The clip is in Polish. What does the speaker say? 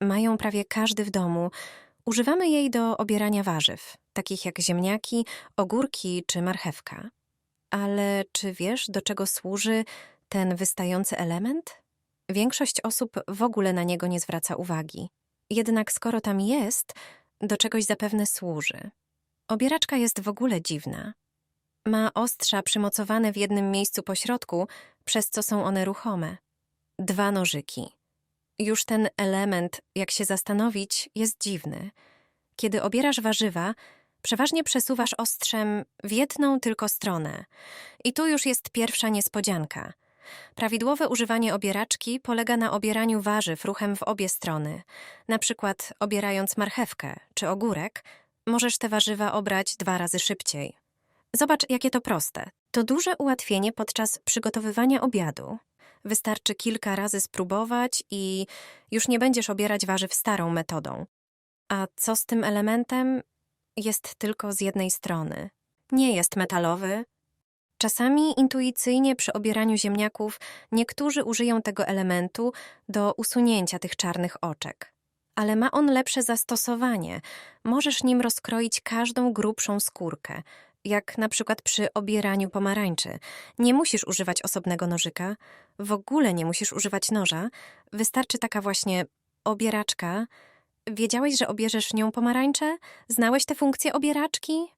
Mają prawie każdy w domu. Używamy jej do obierania warzyw, takich jak ziemniaki, ogórki czy marchewka. Ale czy wiesz, do czego służy ten wystający element? Większość osób w ogóle na niego nie zwraca uwagi. Jednak skoro tam jest, do czegoś zapewne służy. Obieraczka jest w ogóle dziwna. Ma ostrza przymocowane w jednym miejscu po środku, przez co są one ruchome. Dwa nożyki. Już ten element, jak się zastanowić, jest dziwny. Kiedy obierasz warzywa, przeważnie przesuwasz ostrzem w jedną tylko stronę. I tu już jest pierwsza niespodzianka. Prawidłowe używanie obieraczki polega na obieraniu warzyw ruchem w obie strony. Na przykład obierając marchewkę czy ogórek, możesz te warzywa obrać dwa razy szybciej. Zobacz, jakie to proste. To duże ułatwienie podczas przygotowywania obiadu. Wystarczy kilka razy spróbować i już nie będziesz obierać warzyw starą metodą. A co z tym elementem? Jest tylko z jednej strony. Nie jest metalowy. Czasami intuicyjnie przy obieraniu ziemniaków niektórzy użyją tego elementu do usunięcia tych czarnych oczek. Ale ma on lepsze zastosowanie. Możesz nim rozkroić każdą grubszą skórkę, jak na przykład przy obieraniu pomarańczy. Nie musisz używać osobnego nożyka, w ogóle nie musisz używać noża, wystarczy taka właśnie obieraczka. Wiedziałeś, że obierzesz nią pomarańcze? Znałeś tę funkcję obieraczki?